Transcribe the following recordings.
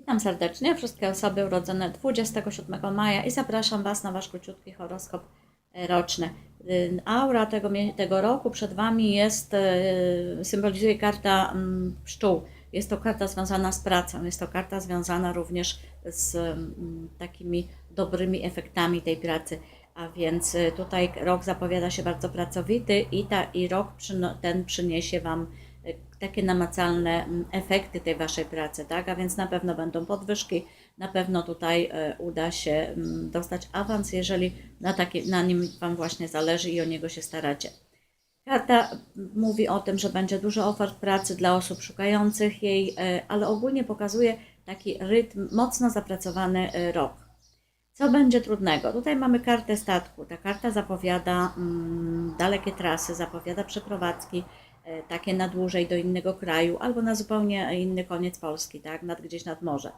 Witam serdecznie wszystkie osoby urodzone 27 maja i zapraszam Was na Wasz króciutki horoskop e, roczny. Y, Aura tego, tego roku przed Wami jest, e, symbolizuje karta mm, pszczół. Jest to karta związana z pracą, jest to karta związana również z mm, takimi dobrymi efektami tej pracy. A więc y, tutaj rok zapowiada się bardzo pracowity i, ta, i rok ten przyniesie Wam takie namacalne mm, efekty tej Waszej pracy, tak? A więc na pewno będą podwyżki, na pewno tutaj e, uda się mm, dostać awans, jeżeli na, taki, na nim Wam właśnie zależy i o niego się staracie. Karta mówi o tym, że będzie dużo ofert pracy dla osób szukających jej, e, ale ogólnie pokazuje taki rytm, mocno zapracowany e, rok. Co będzie trudnego? Tutaj mamy kartę statku. Ta karta zapowiada mm, dalekie trasy, zapowiada przeprowadzki, takie na dłużej do innego kraju albo na zupełnie inny koniec Polski, tak, nad, gdzieś nad morze.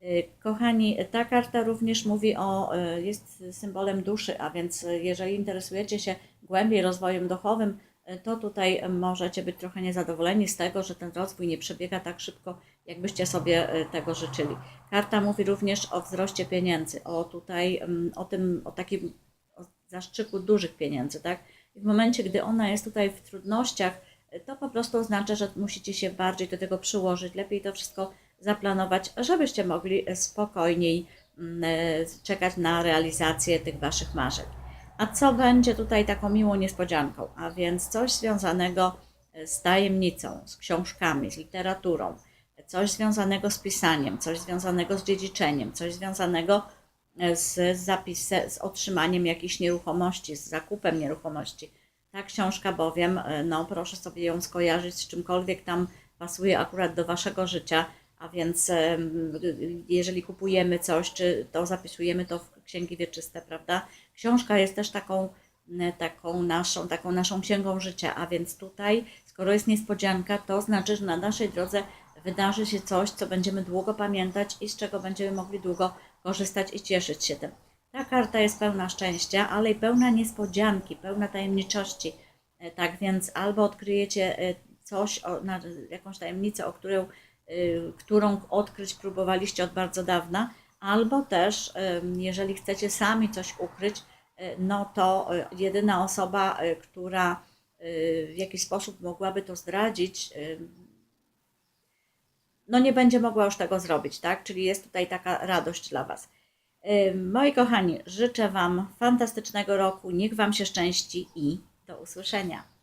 E, Kochani, ta karta również mówi o, e, jest symbolem duszy, a więc e, jeżeli interesujecie się głębiej rozwojem duchowym, e, to tutaj możecie być trochę niezadowoleni z tego, że ten rozwój nie przebiega tak szybko, jakbyście sobie e, tego życzyli. Karta mówi również o wzroście pieniędzy, o tutaj, o tym, o takim o zaszczyku dużych pieniędzy, tak? I w momencie, gdy ona jest tutaj w trudnościach, e, to po prostu oznacza, że musicie się bardziej do tego przyłożyć, lepiej to wszystko zaplanować, żebyście mogli spokojniej mm, e, czekać na realizację tych Waszych marzeń. A co będzie tutaj taką miłą niespodzianką? A więc coś związanego e, z tajemnicą, z książkami, z literaturą, coś związanego z pisaniem, coś związanego z dziedziczeniem, coś związanego e, z zapisem, z otrzymaniem jakichś nieruchomości, z zakupem nieruchomości. Ta książka bowiem, e, no proszę sobie ją skojarzyć z czymkolwiek tam pasuje akurat do Waszego życia, a więc em, jeżeli kupujemy coś, czy to zapisujemy to w księgi wieczyste, prawda? Książka jest też taką, taką, naszą, taką naszą księgą życia, a więc tutaj, skoro jest niespodzianka, to znaczy, że na naszej drodze wydarzy się coś, co będziemy długo pamiętać i z czego będziemy mogli długo korzystać i cieszyć się tym. Ta karta jest pełna szczęścia, ale i pełna niespodzianki, pełna tajemniczości. E, Tak więc albo odkryjecie e, coś, jakąś tajemnicę, o którą, y, którą odkryć próbowaliście od bardzo dawna, albo też, jeżeli chcecie sami coś ukryć, e, no to e, jedyna osoba, e, która e, w jakiś sposób mogłaby to zdradzić, no nie będzie mogła już tego zrobić, tak? Czyli jest tutaj taka radość dla Was. Moi kochani, życzę Wam fantastycznego roku, niech Wam się szczęści i do usłyszenia.